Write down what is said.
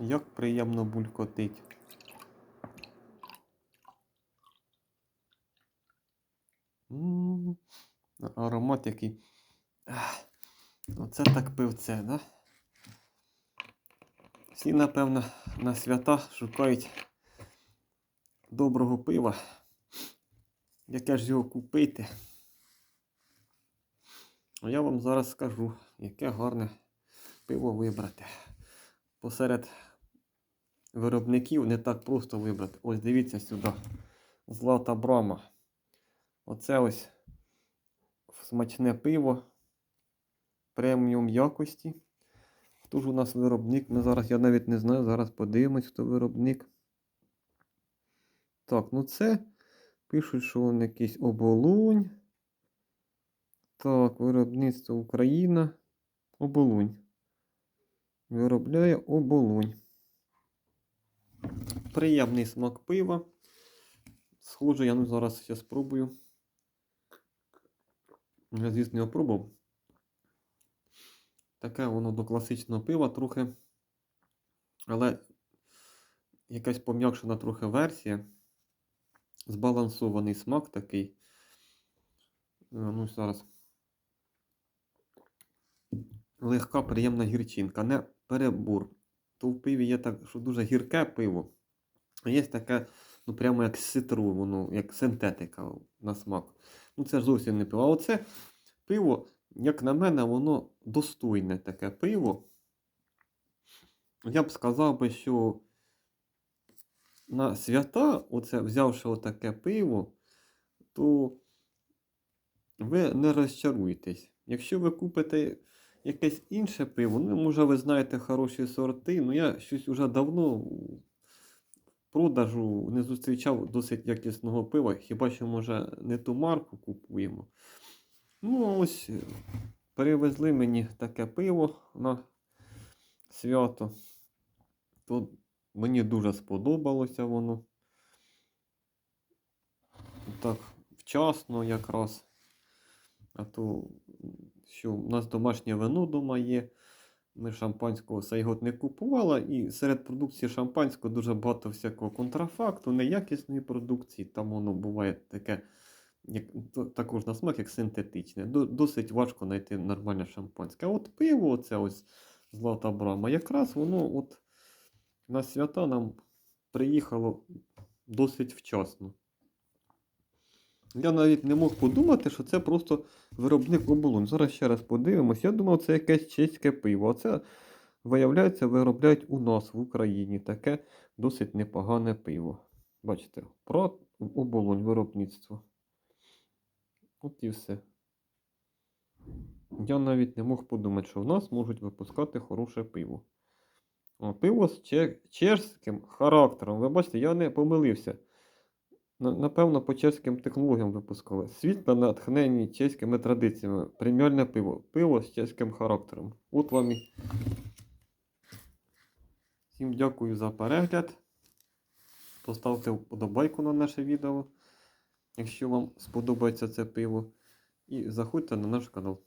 Як приємно булькотить. Аромат який. Оце так пивце, да? Всі, напевно, на свята шукають доброго пива. Яке ж його купити? А я вам зараз скажу, яке гарне пиво вибрати. Посеред виробників не так просто вибрати. Ось дивіться сюди. Злата брама. Оце ось смачне пиво преміум якості. Хто ж у нас виробник? Ми зараз, я навіть не знаю, зараз подивимось, хто виробник. Так, ну це пишуть, що він якийсь оболонь. Так, виробництво Україна. Оболонь. Виробляє оболонь. Приємний смак пива. Схоже, я ну зараз ще спробую. Я, звісно, його пробував. Таке воно до класичного пива трохи. Але якась пом'якшена трохи версія. Збалансований смак такий. Е, Ну, зараз. Легка, приємна гірчинка, не перебур. То в пиві є так, що дуже гірке пиво. Є таке, ну прямо як ситру, воно, як синтетика на смак. Ну це ж зовсім не пиво. А оце пиво, як на мене, воно достойне таке пиво. Я б сказав би, що на свята, оце взявши отаке пиво, то ви не розчаруєтесь. Якщо ви купите якесь інше пиво, ну, може, ви знаєте хороші сорти, ну я щось уже давно продажу не зустрічав досить якісного пива, хіба що, може, не ту марку купуємо. Ну, ось е, привезли мені таке пиво на свято. То мені дуже сподобалося воно. Так, вчасно якраз. А то, що у нас домашнє вино вдома є. Ми шампанського цей год не купували, і серед продукції шампанського дуже багато всякого контрафакту, неякісної продукції. Там воно буває таке, як, також на смак, як синтетичне. Досить важко знайти нормальне шампанське. А от пиво, це ось Злата Брама, якраз воно от на свята нам приїхало досить вчасно. Я навіть не мог подумати, що це просто виробник оболонь. Зараз ще раз подивимось. Я думав, це якесь чеське пиво. А це, виявляється, виробляють у нас в Україні таке досить непогане пиво. Бачите, про оболонь виробництво. От і все. Я навіть не мог подумати, що в нас можуть випускати хороше пиво. Пиво з че- чешським характером. Ви бачите, я не помилився. На- Напевно, по чеським технологіям випускали. Світло натхнені чеськими традиціями. Преміальне пиво. Пиво з чеським характером. От вам і. Всім дякую за перегляд. Поставте вподобайку на наше відео, якщо вам сподобається це пиво. І заходьте на наш канал.